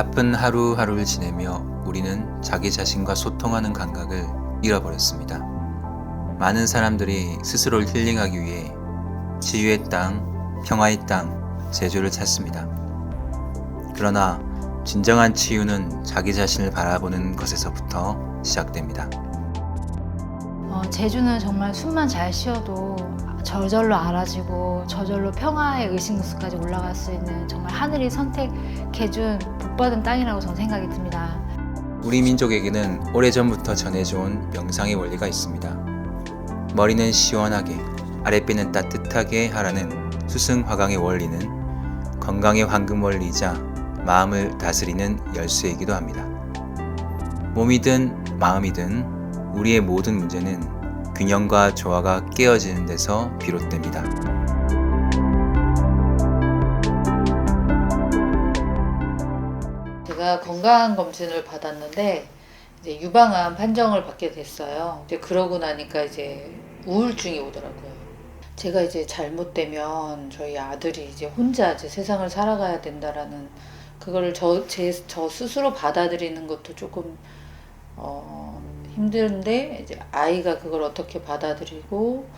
바쁜 하루하루를 지내며 우리는 자기 자신과 소통하는 감각을 잃어버렸습니다. 많은 사람들이 스스로를 힐링하기 위해 치유의 땅, 평화의 땅, 제주를 찾습니다. 그러나 진정한 치유는 자기 자신을 바라보는 것에서부터 시작됩니다. 어, 제주는 정말 숨만 잘 쉬어도 저절로 알아지고 저절로 평화의 의식무수까지 올라갈 수 있는 정말 하늘이 선택해준 복받은 땅이라고 저는 생각이 듭니다. 우리 민족에게는 오래전부터 전해져온 명상의 원리가 있습니다. 머리는 시원하게, 아랫배는 따뜻하게 하라는 수승화강의 원리는 건강의 황금 원리이자 마음을 다스리는 열쇠이기도 합니다. 몸이든 마음이든 우리의 모든 문제는 균형과 조화가 깨어지는 데서 비롯됩니다. 제가 건강 검진을 받았는데 이제 유방암 판정을 받게 됐어요. 이제 그러고 나니까 이제 우울증이 오더라고요. 제가 이제 잘못되면 저희 아들이 이제 혼자 이제 세상을 살아가야 된다라는 그거를 저, 제, 저 스스로 받아들이는 것도 조금 어, 힘든데 이제 아이가 그걸 어떻게 받아들이고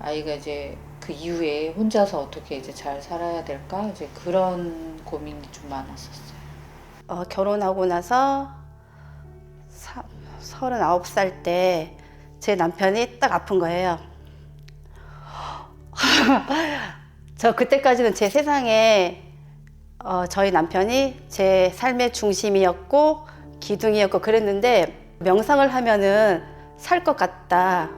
아이가 이제 그 이후에 혼자서 어떻게 이제 잘 살아야 될까 이제 그런 고민이 좀 많았었어요. 어, 결혼하고 나서 사, 39살 때 제 남편이 딱 아픈 거예요. 저 그때까지는 제 세상에 어, 저희 남편이 제 삶의 중심이었고 기둥이었고 그랬는데 명상을 하면은 살 것 같다.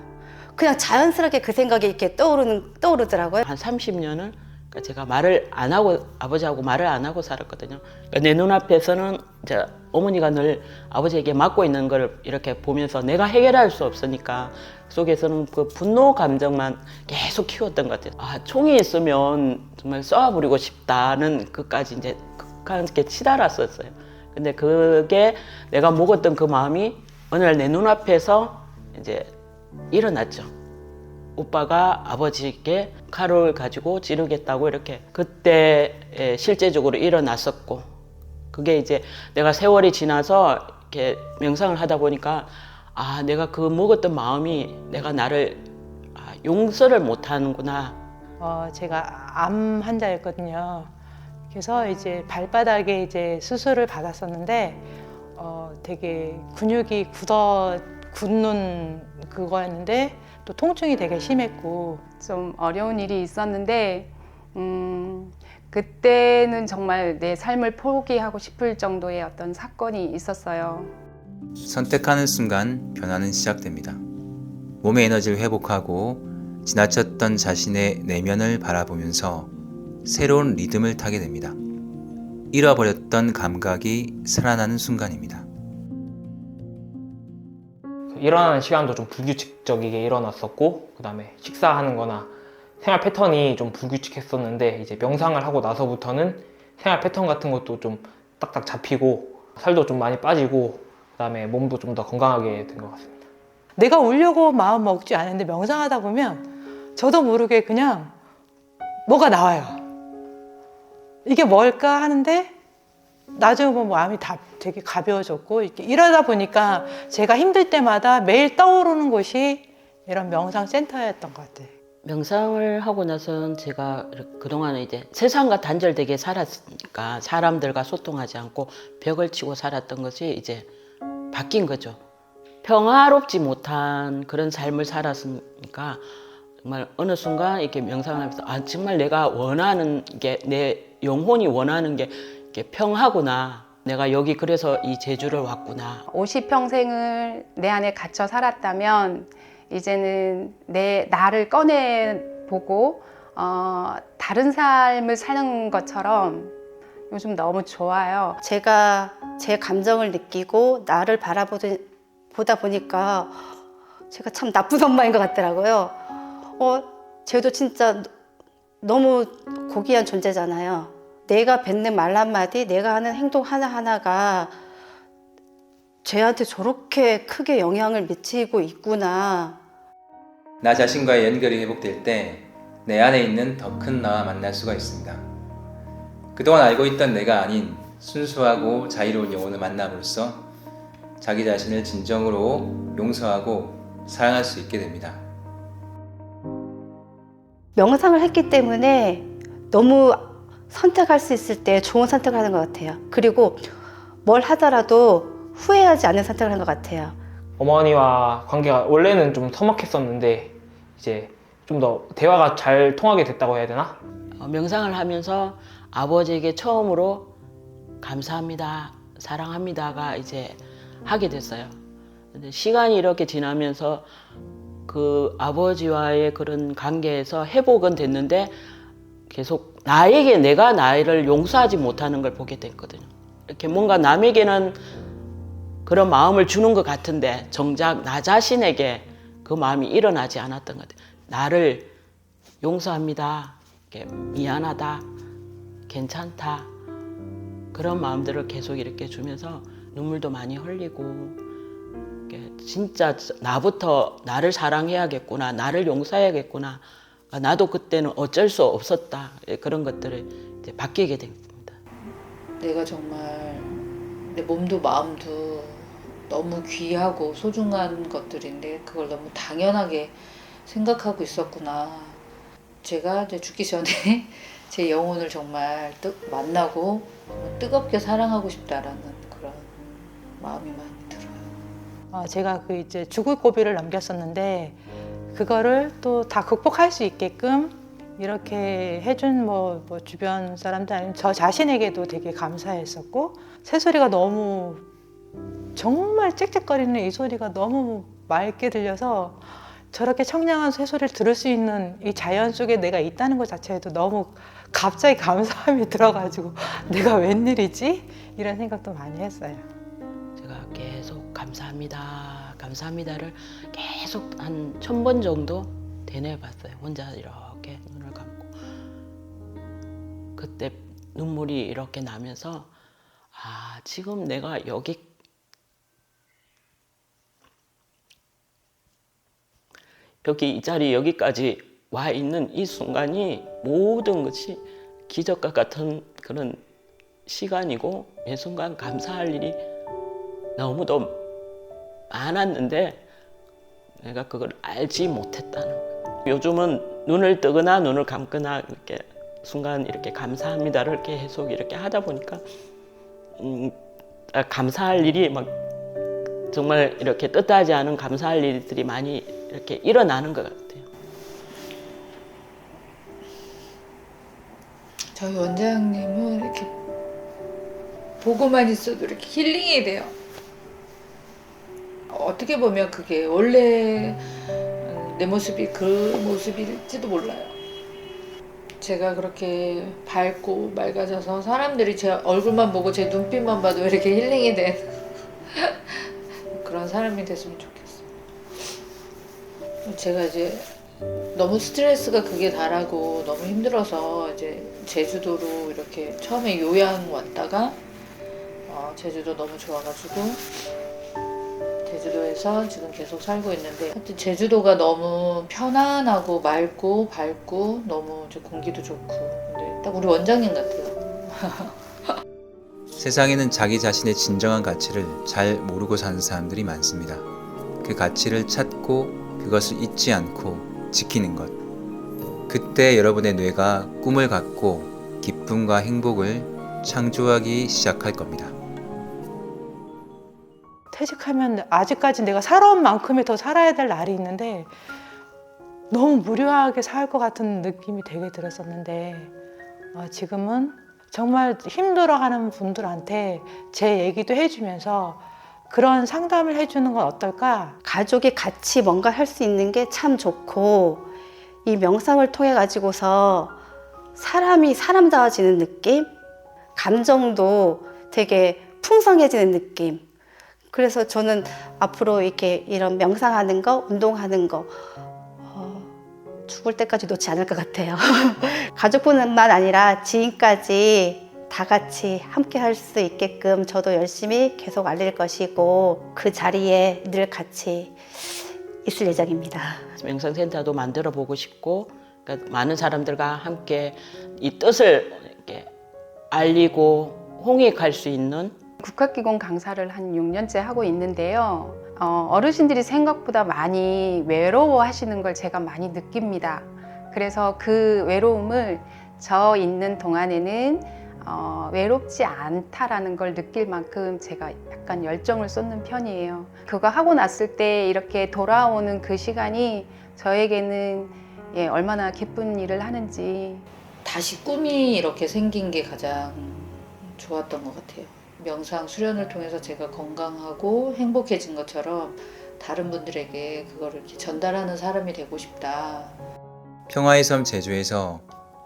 그냥 자연스럽게 그 생각이 이렇게 떠오르는 떠오르더라고요. 한 30년을 그러니까 제가 말을 안 하고 아버지하고 말을 안 하고 살았거든요. 그러니까 내 눈앞에서는 이제 어머니가 늘 아버지에게 맡고 있는 걸 이렇게 보면서 내가 해결할 수 없으니까 속에서는 그 분노 감정만 계속 키웠던 것 같아요. 아 총이 있으면 정말 쏴버리고 싶다는 그까지 이제 극한게 치달았었어요. 근데 그게 내가 먹었던 그 마음이 어느 날 내 눈앞에서 이제 일어났죠. 오빠가 아버지께 칼을 가지고 찌르겠다고 이렇게 그때 에, 실제적으로 일어났었고 그게 이제 내가 세월이 지나서 이렇게 명상을 하다 보니까 아 내가 그 먹었던 마음이 내가 나를 아, 용서를 못하는구나 어, 제가 암 환자였거든요. 그래서 이제 발바닥에 이제 수술을 받았었는데 어, 되게 근육이 굳어 굳는 그거였는데 또 통증이 되게 심했고 좀 어려운 일이 있었는데 음, 그때는 정말 내 삶을 포기하고 싶을 정도의 어떤 사건이 있었어요. 선택하는 순간 변화는 시작됩니다. 몸의 에너지를 회복하고 지나쳤던 자신의 내면을 바라보면서 새로운 리듬을 타게 됩니다. 잃어버렸던 감각이 살아나는 순간입니다. 일어나는 시간도 좀 불규칙적이게 일어났었고 그다음에 식사하는 거나 생활 패턴이 좀 불규칙했었는데 이제 명상을 하고 나서부터는 생활 패턴 같은 것도 좀 딱딱 잡히고 살도 좀 많이 빠지고 그다음에 몸도 좀 더 건강하게 된 것 같습니다. 내가 울려고 마음 먹지 않았는데 명상하다 보면 저도 모르게 그냥 뭐가 나와요. 이게 뭘까 하는데 나중에 보면 마음이 다 되게 가벼워졌고 이렇게 이러다 보니까 제가 힘들 때마다 매일 떠오르는 곳이 이런 명상 센터였던 것 같아요. 명상을 하고 나서는 제가 그동안은 이제 세상과 단절되게 살았으니까 사람들과 소통하지 않고 벽을 치고 살았던 것이 이제 바뀐 거죠. 평화롭지 못한 그런 삶을 살았으니까 정말 어느 순간 이렇게 명상하면서 아 정말 내가 원하는 게 내 영혼이 원하는 게 이게 평하구나. 내가 여기 그래서 이 제주를 왔구나. 50평생을 내 안에 갇혀 살았다면 이제는 내 나를 꺼내 보고 어, 다른 삶을 사는 것처럼 요즘 너무 좋아요. 제가 제 감정을 느끼고 나를 바라보다 보니까 제가 참 나쁜 엄마인 것 같더라고요. 어, 쟤도 진짜 너무 고귀한 존재잖아요. 내가 뱉는 말 한마디, 내가 하는 행동 하나하나가 쟤한테 저렇게 크게 영향을 미치고 있구나. 나 자신과의 연결이 회복될 때 내 안에 있는 더 큰 나와 만날 수가 있습니다. 그동안 알고 있던 내가 아닌 순수하고 자유로운 영혼을 만남으로써 자기 자신을 진정으로 용서하고 사랑할 수 있게 됩니다. 명상을 했기 때문에 너무 선택할 수 있을 때 좋은 선택을 하는 것 같아요. 그리고 뭘 하더라도 후회하지 않는 선택을 하는 것 같아요. 어머니와 관계가 원래는 좀 서먹했었는데 이제 좀 더 대화가 잘 통하게 됐다고 해야 되나? 어, 명상을 하면서 아버지에게 처음으로 감사합니다, 사랑합니다가 이제 하게 됐어요. 근데 시간이 이렇게 지나면서 그 아버지와의 그런 관계에서 회복은 됐는데 계속 나에게 내가 나를 용서하지 못하는 걸 보게 됐거든요. 이렇게 뭔가 남에게는 그런 마음을 주는 것 같은데 정작 나 자신에게 그 마음이 일어나지 않았던 것 같아요. 나를 용서합니다. 이렇게 미안하다. 괜찮다. 그런 마음들을 계속 이렇게 주면서 눈물도 많이 흘리고 진짜 나부터 나를 사랑해야겠구나. 나를 용서해야겠구나. 나도 그때는 어쩔 수 없었다. 그런 것들을 바뀌게 됩니다. 내가 정말 내 몸도 마음도 너무 귀하고 소중한 것들인데 그걸 너무 당연하게 생각하고 있었구나. 제가 이제 죽기 전에 제 영혼을 정말 뜨, 만나고 뜨겁게 사랑하고 싶다라는 그런 마음이 많이 들어요. 어, 제가 그 이제 죽을 고비를 넘겼었는데 그거를 또 다 극복할 수 있게끔 이렇게 해준 뭐, 뭐 주변 사람들 아니면 저 자신에게도 되게 감사했었고 새소리가 너무 정말 짹짹거리는 이 소리가 너무 맑게 들려서 저렇게 청량한 새소리를 들을 수 있는 이 자연 속에 내가 있다는 것 자체에도 너무 갑자기 감사함이 들어가지고 내가 웬일이지? 이런 생각도 많이 했어요. 감사합니다, 감사합니다를 계속 한 천 번 정도 되뇌봤어요. 혼자 이렇게 눈을 감고 그때 눈물이 이렇게 나면서 아 지금 내가 여기 여기 이 자리 여기까지 와 있는 이 순간이 모든 것이 기적과 같은 그런 시간이고 매 순간 감사할 일이 너무도 많았는데 내가 그걸 알지 못했다는 거예요. 요즘은 눈을 뜨거나 눈을 감거나 이렇게 순간 이렇게 감사합니다를 계속 이렇게 하다 보니까 음, 아, 감사할 일이 막 정말 이렇게 뜻하지 않은 감사할 일들이 많이 이렇게 일어나는 것 같아요. 저희 원장님은 이렇게 보고만 있어도 이렇게 힐링이 돼요. 어떻게 보면 그게 원래 내 모습이 그 모습일지도 몰라요. 제가 그렇게 밝고 맑아져서 사람들이 제 얼굴만 보고 제 눈빛만 봐도 이렇게 힐링이 된 그런 사람이 됐으면 좋겠어요. 제가 이제 너무 스트레스가 극에 달하고 너무 힘들어서 이제 제주도로 이렇게 처음에 요양 왔다가 어, 제주도 너무 좋아가지고 제주도에서 지금 계속 살고 있는데 하여튼 제주도가 너무 편안하고 맑고 밝고 너무 이제 공기도 좋고 근데 딱 우리 원장님 같아요. 세상에는 자기 자신의 진정한 가치를 잘 모르고 사는 사람들이 많습니다. 그 가치를 찾고 그것을 잊지 않고 지키는 것. 그때 여러분의 뇌가 꿈을 갖고 기쁨과 행복을 창조하기 시작할 겁니다. 퇴직하면 아직까지 내가 살아온 만큼의 더 살아야 될 날이 있는데 너무 무료하게 살 것 같은 느낌이 되게 들었었는데 어, 지금은 정말 힘들어하는 분들한테 제 얘기도 해주면서 그런 상담을 해주는 건 어떨까? 가족이 같이 뭔가 할 수 있는 게 참 좋고 이 명상을 통해 가지고서 사람이 사람다워지는 느낌, 감정도 되게 풍성해지는 느낌. 그래서 저는 앞으로 이렇게 이런 명상하는 거, 운동하는 거 어, 죽을 때까지 놓지 않을 것 같아요. 가족뿐만 아니라 지인까지 다 같이 함께 할 수 있게끔 저도 열심히 계속 알릴 것이고 그 자리에 늘 같이 있을 예정입니다. 명상센터도 만들어 보고 싶고 그러니까 많은 사람들과 함께 이 뜻을 알리고 홍익할 수 있는 국학기공 강사를 한 6년째 하고 있는데요. 어, 어르신들이 생각보다 많이 외로워 하시는 걸 제가 많이 느낍니다. 그래서 그 외로움을 저 있는 동안에는 어, 외롭지 않다라는 걸 느낄 만큼 제가 약간 열정을 쏟는 편이에요. 그거 하고 났을 때 이렇게 돌아오는 그 시간이 저에게는 예, 얼마나 기쁜 일을 하는지 다시 꿈이 이렇게 생긴 게 가장 좋았던 것 같아요. 명상 수련을 통해서 제가 건강하고 행복해진 것처럼 다른 분들에게 그거를 이렇게 전달하는 사람이 되고 싶다. 평화의 섬 제주에서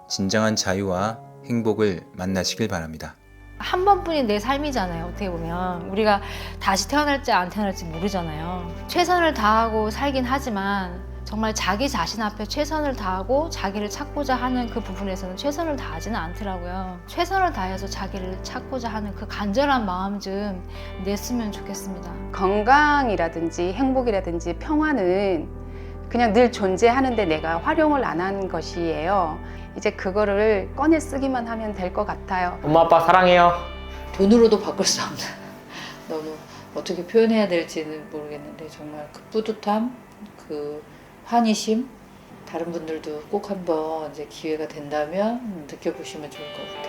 진정한 자유와 행복을 만나시길 바랍니다. 한 번뿐인 내 삶이잖아요. 어떻게 보면 우리가 다시 태어날지 안 태어날지 모르잖아요. 최선을 다하고 살긴 하지만 정말 자기 자신 앞에 최선을 다하고 자기를 찾고자 하는 그 부분에서는 최선을 다하지는 않더라고요. 최선을 다해서 자기를 찾고자 하는 그 간절한 마음 좀 냈으면 좋겠습니다. 건강이라든지 행복이라든지 평화는 그냥 늘 존재하는데 내가 활용을 안한 것이에요. 이제 그거를 꺼내 쓰기만 하면 될 것 같아요. 엄마 아빠 사랑해요. 돈으로도 바꿀 수 없는 너무 어떻게 표현해야 될지는 모르겠는데 정말 그 뿌듯함, 그 환희심 다른 분들도 꼭 한번 이제 기회가 된다면 느껴보시면 좋을 것 같아요.